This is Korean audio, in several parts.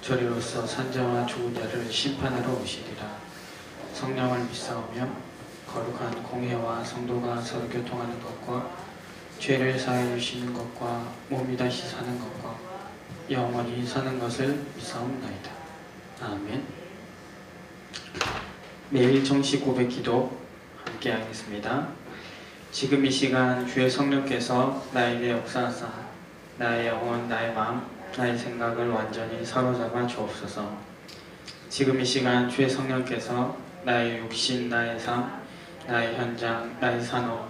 저리로서 산자와 죽은 자를 심판하러 오시리라 성령을 믿사오며 거룩한 공회와 성도가 서로 교통하는 것과 죄를 사해 주시는 것과 몸이 다시 사는 것과 영원히 사는 것을 믿사옵나이다. 아멘. 매일 정식 고백 기도 함께 하겠습니다. 지금 이 시간 주의 성령께서 나에게 역사하사 나의 영혼, 나의 마음, 나의 생각을 완전히 사로잡아 주옵소서. 지금 이 시간 주의 성령께서 나의 육신, 나의 삶, 나의 현장, 나의 산업,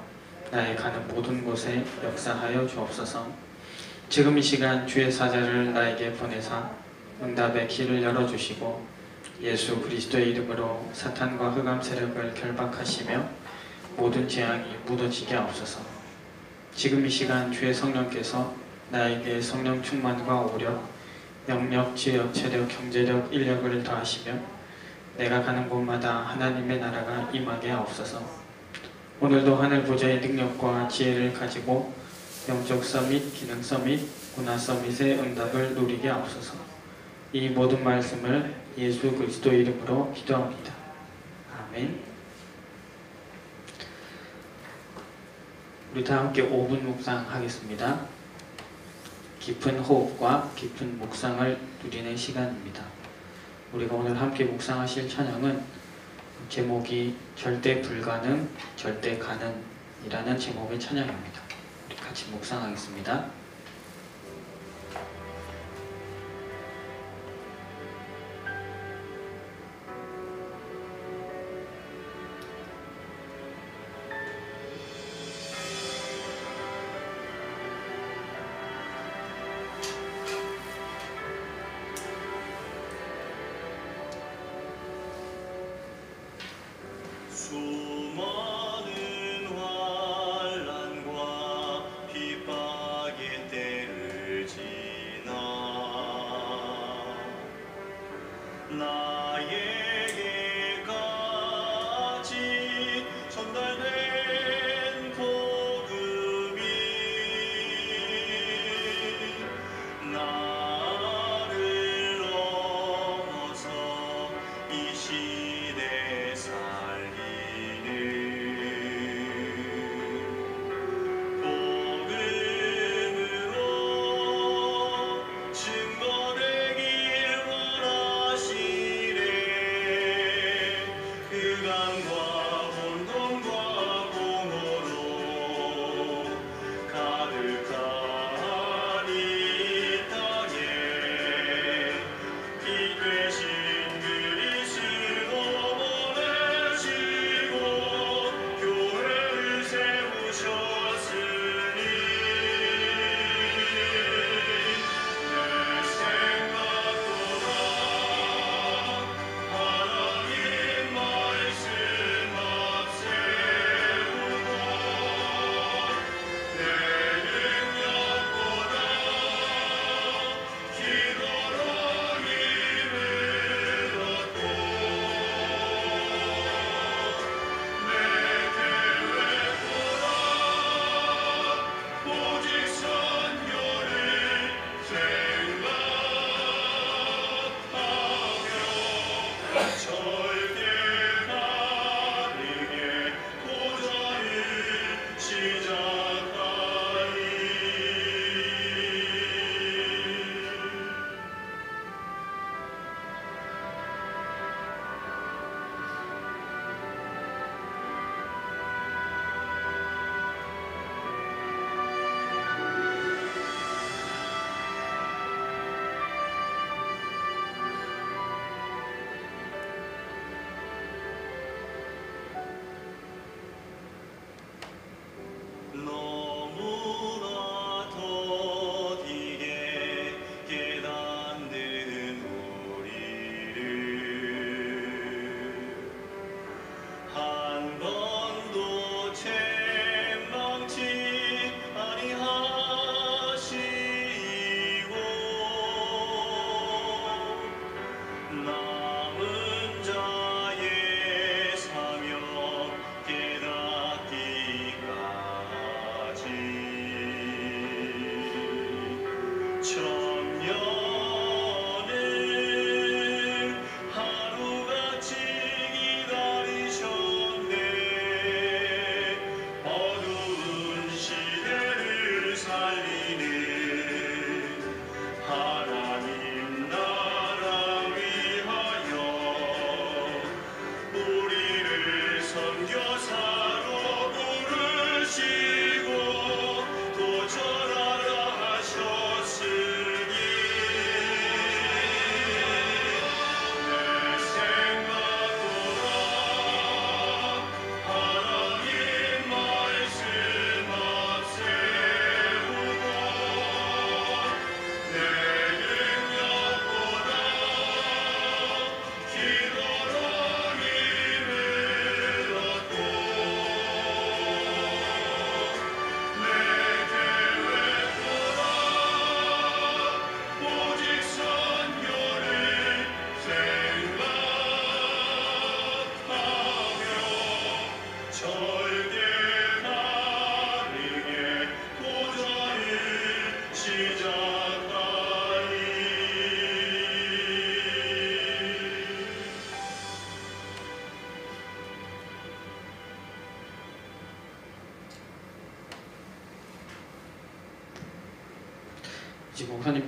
나의 가는 모든 곳에 역사하여 주옵소서. 지금 이 시간 주의 사자를 나에게 보내사 응답의 길을 열어주시고 예수 그리스도의 이름으로 사탄과 흑암 세력을 결박하시며 모든 재앙이 묻어지게 하옵소서. 지금 이 시간 주의 성령께서 나에게 성령 충만과 오력, 영력, 지력, 체력, 경제력, 인력을 더하시며 내가 가는 곳마다 하나님의 나라가 임하게 하옵소서. 오늘도 하늘 보좌의 능력과 지혜를 가지고 영적 서밋, 기능 서밋, 문화 서밋의 응답을 누리게 하옵소서. 이 모든 말씀을 예수 그리스도 이름으로 기도합니다. 아멘. 우리 다 함께 5분 묵상하겠습니다. 깊은 호흡과 깊은 묵상을 누리는 시간입니다. 우리가 오늘 함께 묵상하실 찬양은 제목이 절대 불가능, 절대 가능이라는 제목의 찬양입니다. 우리 같이 묵상하겠습니다.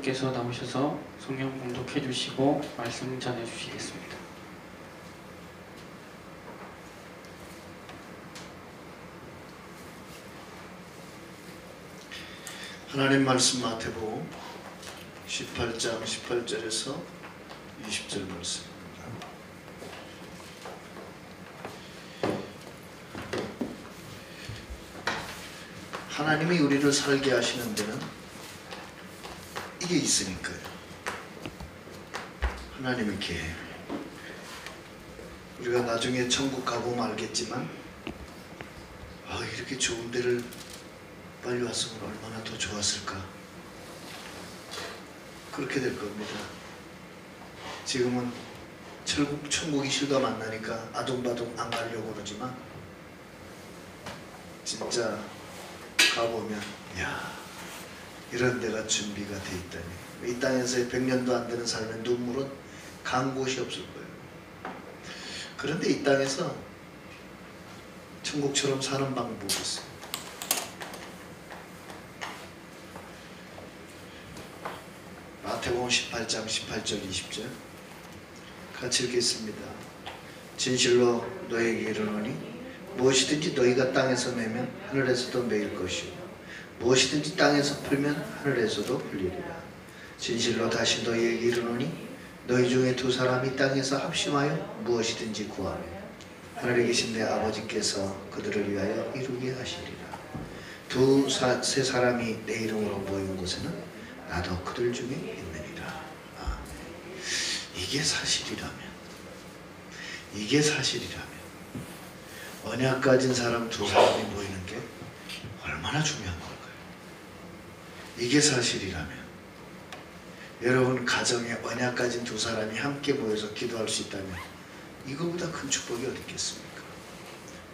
목사님께서 나오셔서 성경 공독해 주시고 말씀 전해 주시겠습니다. 하나님 말씀 마태복음 18장 18절에서 20절 말씀입니다. 하나님이 우리를 살게 하시는 데는 이게 있으니까요. 하나님의 계획. 우리가 나중에 천국 가보면 알겠지만 아 이렇게 좋은 데를 빨리 왔으면 얼마나 더 좋았을까. 그렇게 될 겁니다. 지금은 천국, 천국이 실감 안 나니까 아둥바둥 안 가려고 그러지만 진짜 가보면 야 이런 데가 준비가 돼 있다니 이 땅에서의 100년도 안 되는 삶의 눈물은 간 곳이 없을 거예요. 그런데 이 땅에서 천국처럼 사는 방법이 있어요. 마태복음 18장 18절 20절 같이 읽겠습니다. 진실로 너에게 이르노니 무엇이든지 너희가 땅에서 매면 하늘에서도 매일 것이요 무엇이든지 땅에서 풀면 하늘에서도 풀리리라. 진실로 다시 너희에게 이르노니 너희 중에 두 사람이 땅에서 합심하여 무엇이든지 구하면 하늘에 계신 내 아버지께서 그들을 위하여 이루게 하시리라. 두 세 사람이 내 이름으로 모인 곳에는 나도 그들 중에 있느니라. 아멘. 이게 사실이라면, 이게 사실이라면, 언약 가진 사람 두 사람이 모이는 게 얼마나 중요한 걸까요? 이게 사실이라면, 여러분 가정에 언약 가진 두 사람이 함께 모여서 기도할 수 있다면, 이거보다 큰 축복이 어디 있겠습니까?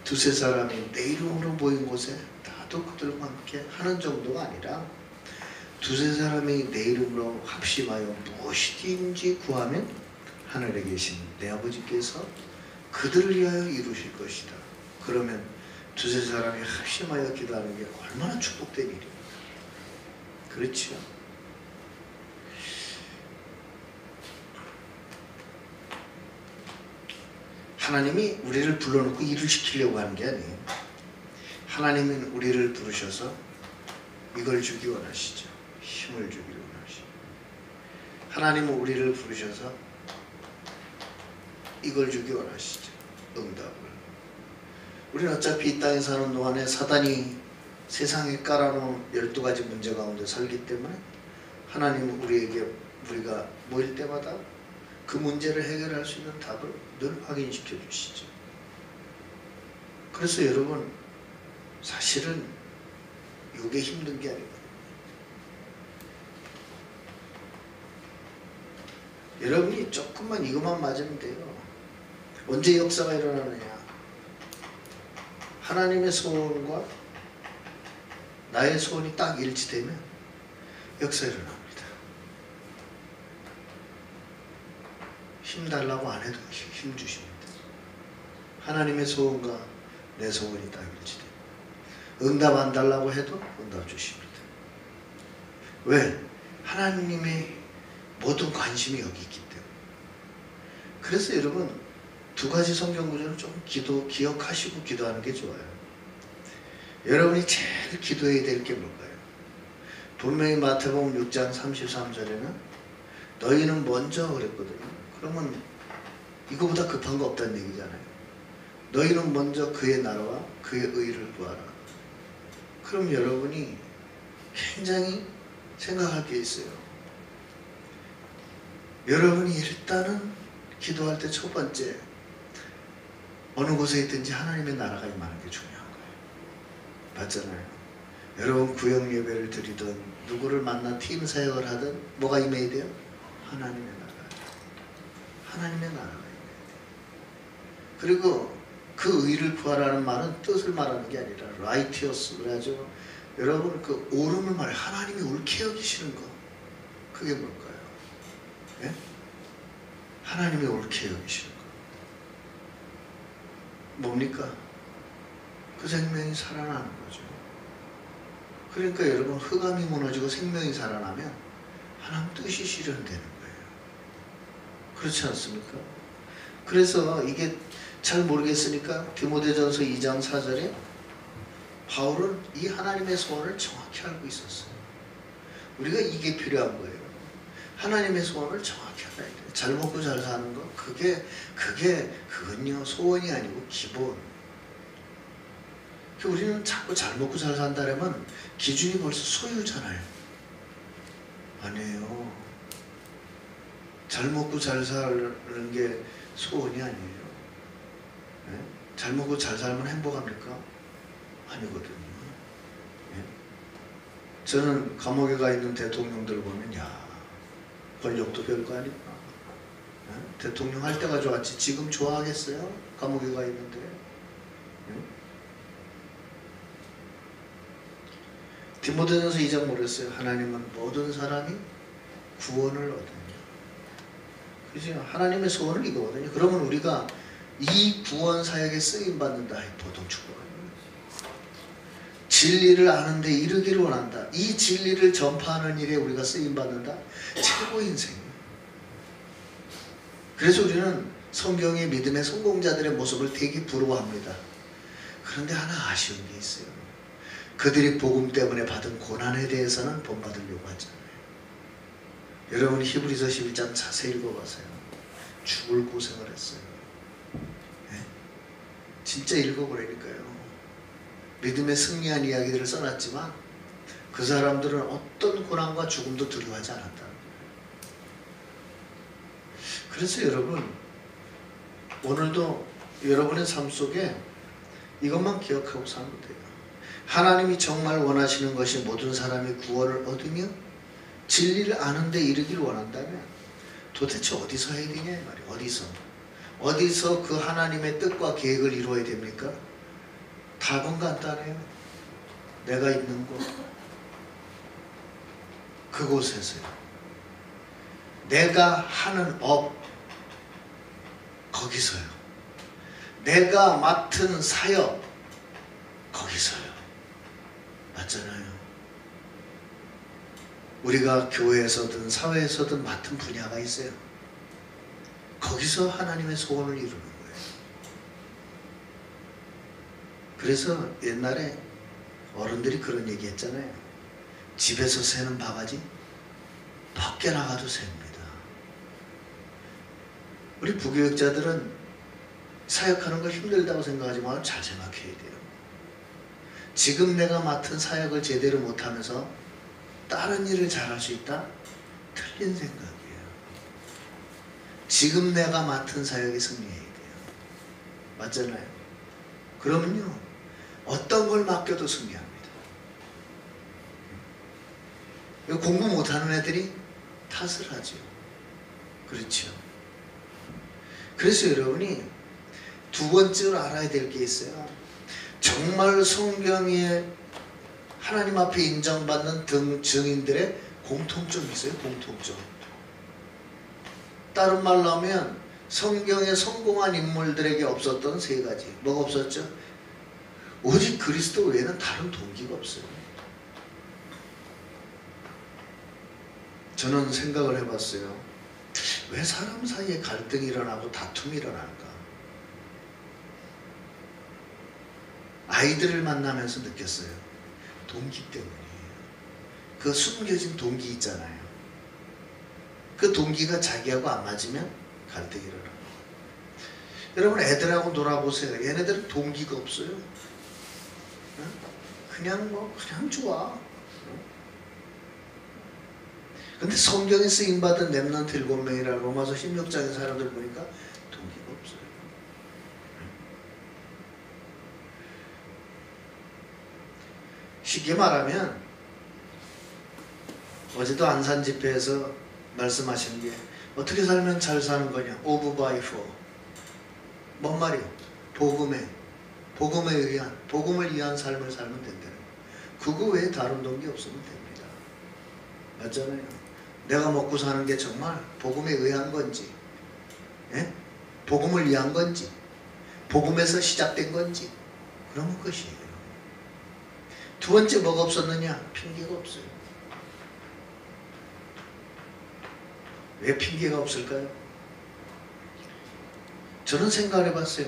두세 사람이 내 이름으로 모인 곳에 나도 그들과 함께 하는 정도가 아니라 두세 사람이 내 이름으로 합심하여 무엇이든지 구하면 하늘에 계신 내 아버지께서 그들을 위하여 이루실 것이다. 그러면 두세 사람이 합심하여 기도하는 게 얼마나 축복된 일입니까? 그렇죠? 하나님이 우리를 불러놓고 일을 시키려고 하는 게 아니에요. 하나님은 우리를 부르셔서 이걸 주기 원하시죠. 힘을 주기를 원하시죠. 하나님은 우리를 부르셔서 이걸 주기 원하시죠. 응답을. 우리는 어차피 이 땅에 사는 동안에 사단이 세상에 깔아놓은 12가지 문제 가운데 살기 때문에 하나님은 우리에게 우리가 모일 때마다 그 문제를 해결할 수 있는 답을 늘 확인시켜 주시죠. 그래서 여러분 사실은 이게 힘든 게 아니고 여러분이 조금만 이것만 맞으면 돼요. 언제 역사가 일어나느냐? 하나님의 소원과 나의 소원이 딱 일치되면 역사 일어납니다. 힘 달라고 안 해도 힘 주십니다. 하나님의 소원과 내 소원이 딱 일치돼. 응답 안 달라고 해도 응답 주십니다. 왜? 하나님의 모든 관심이 여기 있기 때문에. 그래서 여러분 두 가지 성경 구절을 좀 기도 기억하시고 기도하는 게 좋아요. 여러분이 제일 기도해야 될 게 뭘까요? 분명히 마태복음 6장 33절에는 너희는 먼저 그랬거든요. 그러면 이거보다 급한 거 없다는 얘기잖아요. 너희는 먼저 그의 나라와 그의 의를 구하라. 그럼 여러분이 굉장히 생각할 게 있어요. 여러분이 일단은 기도할 때 첫 번째 어느 곳에 있든지 하나님의 나라가 임하는 게 거예 요. 맞잖아요. 여러분 구역 예배를 드리든 누구를 만나 팀 사역을 하든 뭐가 임해야 돼요? 하나님의 나라. 하나님의 나라가 임해야 돼요. 그리고 그 의를 구하라는 말은 뜻을 말하는 게 아니라 righteous 그래가지고 여러분 그 옳음을 말해 하나님이 옳게 여기시는 거 그게 뭘까요? 예? 하나님이 옳게 여기시는 거 뭡니까? 그 생명이 살아나는 거죠. 그러니까 여러분 흑암이 무너지고 생명이 살아나면 하나님 뜻이 실현되는 거예요. 그렇지 않습니까? 그래서 이게 잘 모르겠으니까 디모데전서 2장 4절에 바울은 이 하나님의 소원을 정확히 알고 있었어요. 우리가 이게 필요한 거예요. 하나님의 소원을 정확히 알아야 돼요. 잘 먹고 잘 사는 거 그게 그게 그건요 소원이 아니고 기본. 그 우리는 자꾸 잘 먹고 잘 산다면 기준이 벌써 소유잖아요. 아니에요. 잘 먹고 잘 사는 게 소원이 아니에요. 예? 잘 먹고 잘 살면 행복합니까? 아니거든요. 예? 저는 감옥에 가 있는 대통령들 보면 야 권력도 별거 아니구나. 예? 대통령 할 때가 좋았지 지금 좋아하겠어요? 감옥에 가 있는데. 예? 디모데전서 2장 뭐랬어요? 하나님은 모든 사람이 구원을 얻으며 그죠? 하나님의 소원을 이거거든요. 그러면 우리가 이 구원 사역에 쓰임 받는다. 보통 축복입니다. 진리를 아는데 이르기를 원한다. 이 진리를 전파하는 일에 우리가 쓰임 받는다. 최고 인생이에요. 그래서 우리는 성경의 믿음의 성공자들의 모습을 되게 부러워합니다. 그런데 하나 아쉬운 게 있어요. 그들이 복음 때문에 받은 고난에 대해서는 본받으려고 하잖아요. 여러분 히브리서 11장 자세히 읽어보세요. 죽을 고생을 했어요. 예? 진짜 읽어보라니까요. 믿음의 승리한 이야기들을 써놨지만 그 사람들은 어떤 고난과 죽음도 두려워하지 않았다. 그래서 여러분 오늘도 여러분의 삶 속에 이것만 기억하고 사는 돼요. 하나님이 정말 원하시는 것이 모든 사람이 구원을 얻으며 진리를 아는데 이르기를 원한다면 도대체 어디서 해야 되냐 이 말이에요. 어디서? 어디서 그 하나님의 뜻과 계획을 이루어야 됩니까? 답은 간단해요. 내가 있는 곳. 그곳에서요. 내가 하는 업. 거기서요. 내가 맡은 사역. 거기서요. 맞잖아요. 우리가 교회에서든 사회에서든 맡은 분야가 있어요. 거기서 하나님의 소원을 이루는 거예요. 그래서 옛날에 어른들이 그런 얘기 했잖아요. 집에서 새는 바가지 밖에 나가도 셉니다. 우리 부교육자들은 사역하는 거 힘들다고 생각하지만 잘 생각해야 돼요. 지금 내가 맡은 사역을 제대로 못하면서 다른 일을 잘할 수 있다? 틀린 생각이에요. 지금 내가 맡은 사역이 승리해야 돼요. 맞잖아요. 그러면요, 어떤 걸 맡겨도 승리합니다. 공부 못하는 애들이 탓을 하죠. 그렇죠. 그래서 여러분이 두 번째로 알아야 될 게 있어요. 정말 성경에 하나님 앞에 인정받는 등 증인들의 공통점이 있어요. 공통점. 다른 말로 하면 성경에 성공한 인물들에게 없었던 세 가지. 뭐가 없었죠? 오직 그리스도 외에는 다른 동기가 없어요. 저는 생각을 해봤어요. 왜 사람 사이에 갈등이 일어나고 다툼이 일어날까? 아이들을 만나면서 느꼈어요. 동기 때문이에요. 그 숨겨진 동기 있잖아요. 그 동기가 자기하고 안 맞으면 갈등이 일어나고. 여러분 애들하고 놀아보세요. 얘네들은 동기가 없어요. 그냥 뭐 그냥 좋아. 근데 성경에 쓰임 받은 렘넌트 일곱 명이라 로마서 16장의 사람들 보니까 동기가 없어요. 쉽게 말하면 어제도 안산 집회에서 말씀하신 게 어떻게 살면 잘 사는 거냐? 오브 바이 포. 뭔 말이요? 복음에 복음에 의한 복음을 위한 삶을 살면 된다는 거. 그거 외에 다른 동기 없으면 됩니다. 맞잖아요. 내가 먹고 사는 게 정말 복음에 의한 건지, 예? 복음을 위한 건지, 복음에서 시작된 건지 그런 것이에요. 두 번째 뭐가 없었느냐? 핑계가 없어요. 왜 핑계가 없을까요? 저는 생각해 봤어요.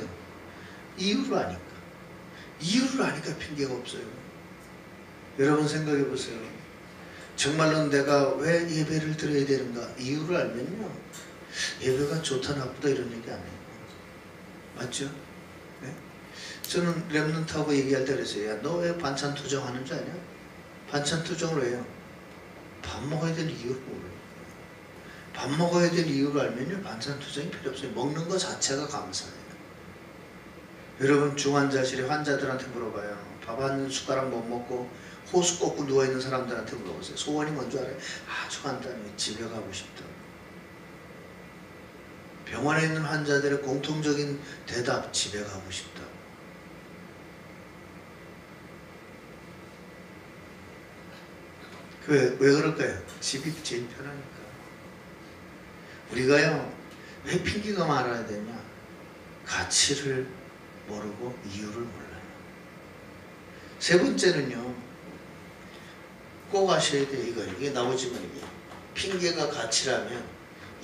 이유를 아니까. 이유를 아니까 핑계가 없어요. 여러분 생각해 보세요. 정말로 내가 왜 예배를 드려야 되는가? 이유를 알면요. 예배가 좋다 나쁘다 이런 얘기 안 해요. 맞죠? 네? 저는 랩런트하고 얘기할 때 그랬어요. 야, 너왜 반찬 투정하는 줄 아냐? 반찬 투정을 해요. 밥 먹어야 될 이유를 몰라요. 밥 먹어야 될 이유를 알면요. 반찬 투정이 필요 없어요. 먹는 것 자체가 감사해요. 여러분 중환자실에 환자들한테 물어봐요. 밥 한 숟가락 못 먹고 호수 꽂고 누워있는 사람들한테 물어보세요. 소원이 뭔지 알아요? 아주 간단해요. 집에 가고 싶다. 병원에 있는 환자들의 공통적인 대답, 집에 가고 싶다. 그 왜, 왜 그럴까요? 집이 제일 편하니까. 우리가요, 왜 핑계가 많아야 되냐? 가치를 모르고 이유를 몰라요. 세 번째는요, 꼭 아셔야 돼요, 이거. 이게 나오지만 이게. 핑계가 가치라면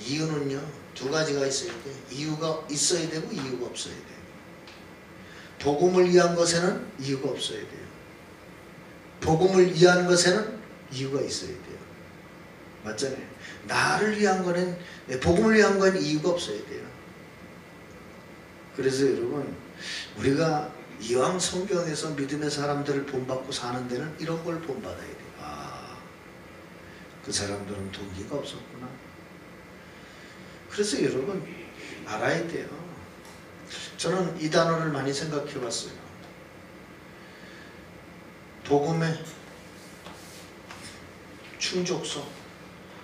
이유는요, 두 가지가 있어야 돼. 이유가 있어야 되고 이유가 없어야 돼요. 복음을 위한 것에는 이유가 없어야 돼요. 복음을 위한 것에는 이유가 있어야 돼요. 맞잖아요. 나를 위한 거는 복음을 위한 건 이유가 없어야 돼요. 그래서 여러분 우리가 이왕 성경에서 믿음의 사람들을 본받고 사는 데는 이런 걸 본받아야 돼요. 아, 그 사람들은 동기가 없었구나. 그래서 여러분 알아야 돼요. 저는 이 단어를 많이 생각해 봤어요. 복음의 충족성.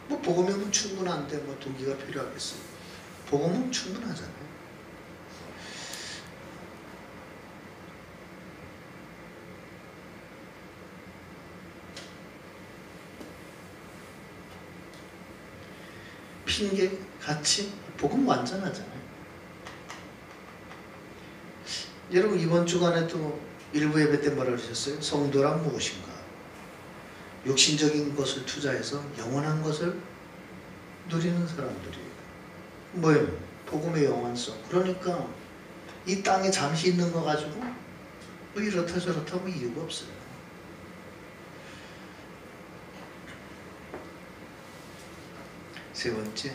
뭐 복음이면 충분한데 뭐 동기가 필요하겠어요. 복음은 충분하잖아요. 핑계 같이 복음 완전하잖아요. 여러분 이번 주간에도 일부 예배 때 뭐라 그러셨어요? 성도란 무엇인가? 육신적인 것을 투자해서 영원한 것을 누리는 사람들이에요. 뭐예요? 복음의 영원성. 그러니까 이 땅에 잠시 있는 거 가지고 뭐 이렇다 저렇다 뭐 이유가 없어요. 세 번째.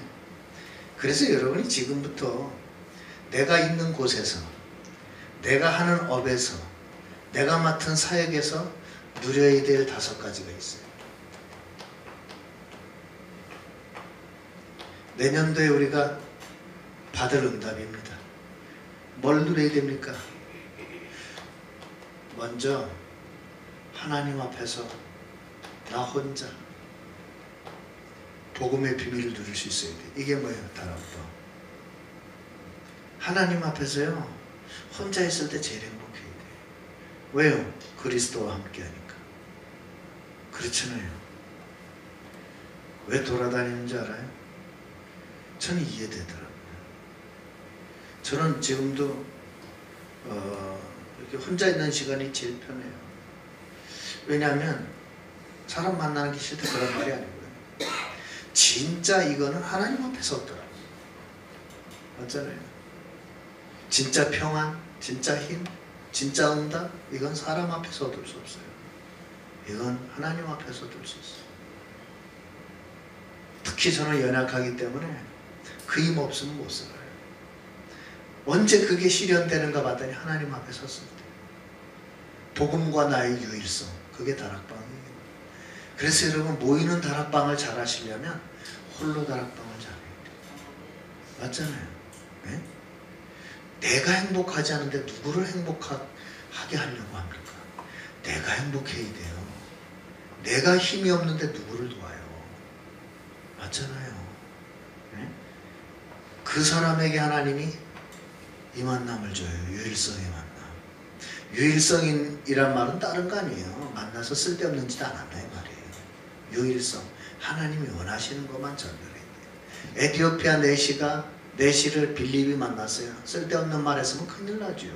그래서 여러분이 지금부터 내가 있는 곳에서 내가 하는 업에서 내가 맡은 사역에서 누려야 될 다섯 가지가 있어요. 내년도에 우리가 받을 응답입니다. 뭘 누려야 됩니까? 먼저 하나님 앞에서 나 혼자 복음의 비밀을 누릴 수 있어야 돼. 이게 뭐예요? 다락도. 하나님 앞에서요. 혼자 있을 때 제일 행복해야 돼. 왜요? 그리스도와 함께 하니까. 그렇잖아요. 왜 돌아다니는지 알아요? 저는 이해되더라고요. 저는 지금도 어, 이렇게 혼자 있는 시간이 제일 편해요. 왜냐하면 사람 만나는 게 싫다 그런 말이 아니고요. 진짜 이거는 하나님 앞에서 얻더라고요. 맞잖아요. 진짜 평안, 진짜 힘, 진짜 응답 이건 사람 앞에서 얻을 수 없어요. 이건 하나님 앞에서 얻을 수 있어요. 특히 저는 연약하기 때문에 그 힘 없으면 못 살아요. 언제 그게 실현되는가 봤더니 하나님 앞에 섰을 때 복음과 나의 유일성 그게 다락방이에요. 그래서 여러분 모이는 다락방을 잘 하시려면 홀로 다락방을 잘해야 돼요. 맞잖아요. 네? 내가 행복하지 않은데 누구를 행복하게 하려고 합니까? 내가 행복해야 돼요. 내가 힘이 없는데 누구를 도와요? 맞잖아요. 네? 그 사람에게 하나님이 이 만남을 줘요. 유일성의 만남. 유일성이란 말은 다른 거 아니에요. 만나서 쓸데없는 짓 안 한다 이 말이에요. 유일성. 하나님이 원하시는 것만 전달해야 돼요. 에티오피아 내시가 내시를 빌립이 만났어요. 쓸데없는 말 했으면 큰일 나죠.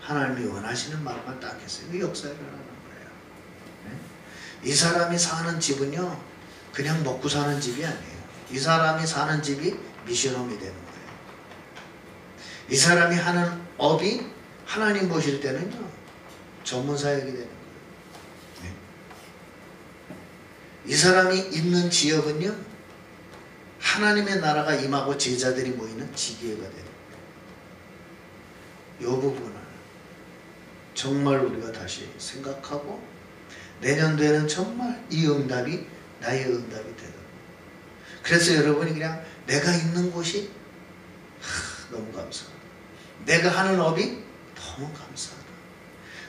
하나님이 원하시는 말만 딱 했어요. 이 역사에. 네? 이 사람이 사는 집은요, 그냥 먹고 사는 집이 아니에요. 이 사람이 사는 집이 미션홈이 되는 거예요. 이 사람이 하는 업이 하나님 보실 때는요 전문 사역이 되는 거예요. 네. 이 사람이 있는 지역은요 하나님의 나라가 임하고 제자들이 모이는 지기회가 되는 거예요. 이 부분을 정말 우리가 다시 생각하고 내년도에는 정말 이 응답이 나의 응답이 되도록 그래서 여러분이 그냥 내가 있는 곳이 하, 너무 감사하다. 내가 하는 업이 너무 감사하다.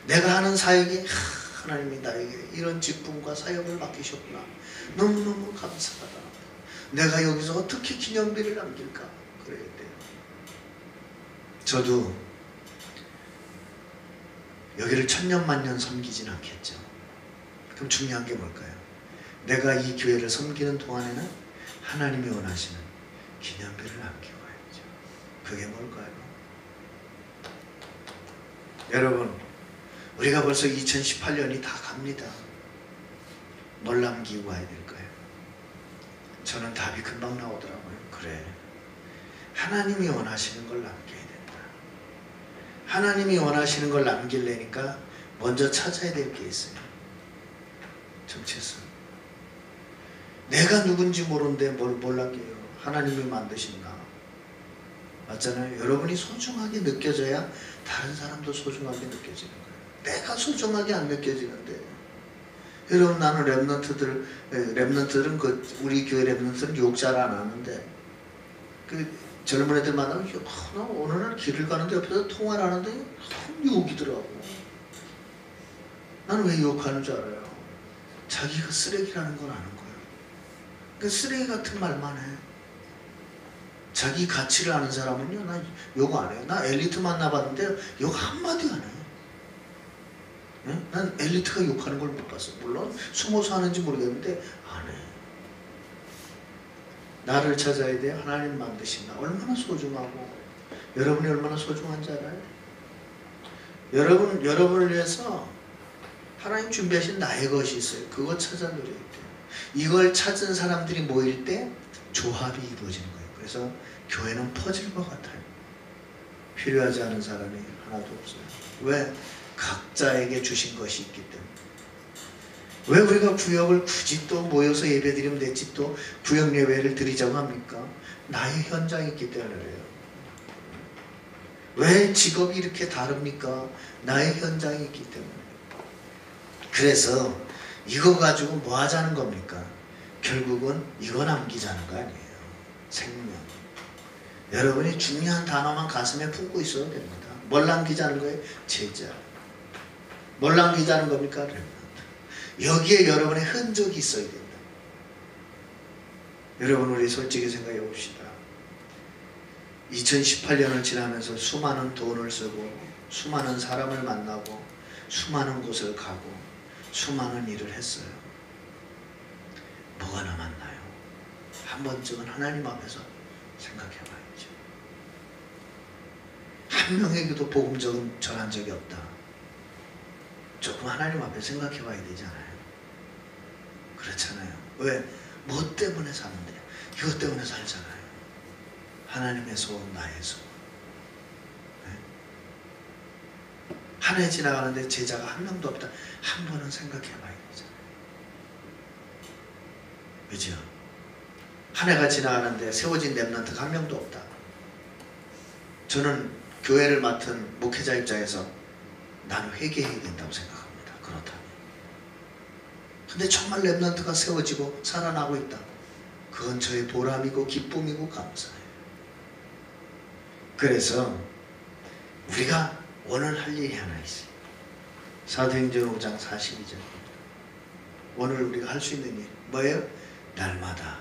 내가 하는 사역이 하, 하나님이 나에게 이런 직분과 사역을 맡기셨구나. 너무너무 감사하다. 내가 여기서 어떻게 기념비를 남길까? 그래야 돼요. 저도 여기를 천년만년 섬기진 않겠죠. 그럼 중요한 게 뭘까요? 내가 이 교회를 섬기는 동안에는 하나님이 원하시는 기념비를 남기고 가야죠. 그게 뭘까요? 여러분, 우리가 벌써 2018년이 다 갑니다. 뭘 남기고 가야 될까요? 저는 답이 금방 나오더라고요. 그래. 하나님이 원하시는 걸 남겨야 된다. 하나님이 원하시는 걸 남기려니까 먼저 찾아야 될 게 있어요. 정체성. 내가 누군지 모르는데 뭘, 뭘 남겨요. 하나님이 만드신 나. 맞잖아요. 여러분이 소중하게 느껴져야 다른 사람도 소중하게 느껴지는 거예요. 내가 소중하게 안 느껴지는데. 여러분 나는 랩런트들, 랩런트들은 그 우리 교회 랩런트들은 욕잘 안 하는데 그 젊은 애들 만나면 야, 나 어느 날 길을 가는데 옆에서 통화를 하는데 참 욕이더라고. 나는 왜 욕하는 줄 알아요? 자기가 쓰레기라는 걸 아는 거예요. 그 쓰레기 같은 말만 해. 자기 가치를 아는 사람은요, 나욕안 해요. 나 엘리트 만나봤는데 욕 한마디 안 해요. 예? 난 엘리트가 욕하는 걸 못 봤어. 물론 숨어서 하는지 모르겠는데 안 해. 나를 찾아야 돼. 하나님 만드신 나. 얼마나 소중하고 여러분이 얼마나 소중한지 알아요? 여러분 여러분을 위해서 하나님 준비하신 나의 것이 있어요. 그거 찾아 누려야 돼요. 이걸 찾은 사람들이 모일 때 조합이 이루어지는 거예요. 그래서 교회는 퍼즐과 같아요. 필요하지 않은 사람이 하나도 없어요. 왜? 각자에게 주신 것이 있기 때문에. 왜 우리가 구역을 굳이 또 모여서 예배드리면 됐지 또 구역 예배를 드리자고 합니까? 나의 현장이 있기 때문에 그래요. 왜 직업이 이렇게 다릅니까? 나의 현장이 있기 때문에. 그래서 이거 가지고 뭐 하자는 겁니까? 결국은 이거 남기자는 거 아니에요. 생명. 여러분이 중요한 단어만 가슴에 품고 있어도 됩니다. 뭘 남기자는 거예요? 제자. 뭘 남기자는 겁니까? 여기에 여러분의 흔적이 있어야 된다. 여러분 우리 솔직히 생각해 봅시다. 2018년을 지나면서 수많은 돈을 쓰고 수많은 사람을 만나고 수많은 곳을 가고 수많은 일을 했어요. 뭐가 남았나요? 한 번쯤은 하나님 앞에서 생각해 봐야죠. 한 명에게도 복음 좀 전한 적이 없다. 조금 하나님 앞에 생각해 봐야 되잖아요. 그렇잖아요. 왜? 뭐 때문에 사는데? 이것 때문에 살잖아요. 하나님의 소원, 나의 소원. 한 해 지나가는데 제자가 한 명도 없다. 한 번은 생각해 봐야 되잖아요. 그죠? 한 해가 지나가는데 세워진 랩런트가 한 명도 없다. 저는 교회를 맡은 목회자 입장에서 난 회개해야 된다고 생각합니다. 그렇다면. 근데 정말 랩런트가 세워지고 살아나고 있다. 그건 저의 보람이고 기쁨이고 감사해요. 그래서 우리가 오늘 할 일이 하나 있어요. 사도행전 5장 42절. 오늘 우리가 할 수 있는 일 뭐예요? 날마다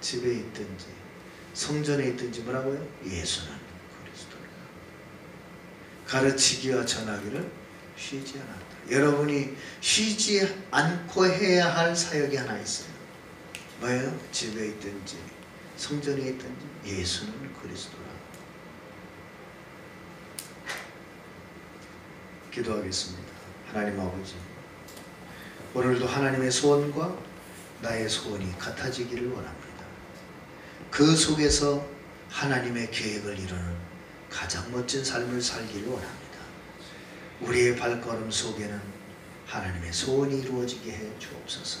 집에 있든지 성전에 있든지 뭐라고요? 예수는 그리스도라. 가르치기와 전하기를 쉬지 않았다. 여러분이 쉬지 않고 해야 할 사역이 하나 있어요. 뭐예요? 집에 있든지 성전에 있든지 예수는 그리스도라. 기도하겠습니다. 하나님 아버지, 오늘도 하나님의 소원과 나의 소원이 같아지기를 원합니다. 그 속에서 하나님의 계획을 이루는 가장 멋진 삶을 살기를 원합니다. 우리의 발걸음 속에는 하나님의 소원이 이루어지게 해 주옵소서.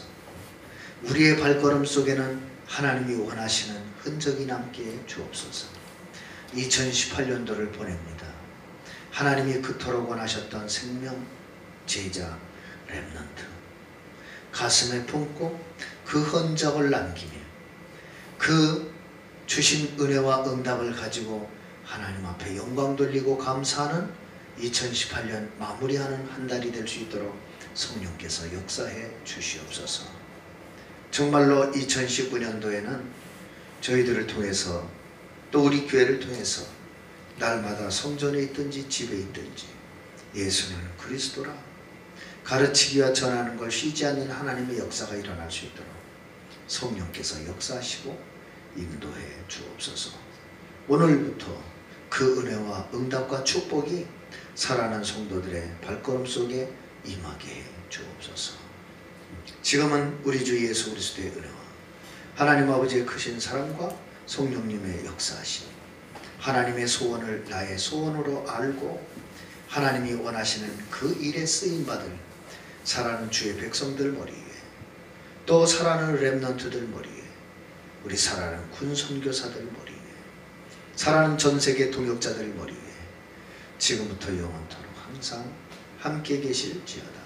우리의 발걸음 속에는 하나님이 원하시는 흔적이 남게 해 주옵소서. 2018년도를 보냅니다. 하나님이 그토록 원하셨던 생명, 제자, 렘넌트 가슴에 품고 그 흔적을 남기며 그 주신 은혜와 응답을 가지고 하나님 앞에 영광 돌리고 감사하는 2018년 마무리하는 한 달이 될 수 있도록 성령께서 역사해 주시옵소서. 정말로 2019년도에는 저희들을 통해서 또 우리 교회를 통해서 날마다 성전에 있든지 집에 있든지 예수는 그리스도라 가르치기와 전하는 걸 쉬지 않는 하나님의 역사가 일어날 수 있도록 성령께서 역사하시고 인도해 주옵소서. 오늘부터 그 은혜와 응답과 축복이 살아난 성도들의 발걸음 속에 임하게 해 주옵소서. 지금은 우리 주 예수 그리스도의 은혜와 하나님 아버지의 크신 사랑과 성령님의 역사하심 하나님의 소원을 나의 소원으로 알고 하나님이 원하시는 그 일에 쓰임 받을 살아는 주의 백성들 머리 위에 또 살아는 렘넌트들 머리 위에 우리 살아는 군 선교사들 머리 위에 살아는 전 세계 동역자들 머리 위에 지금부터 영원토록 항상 함께 계실지어다.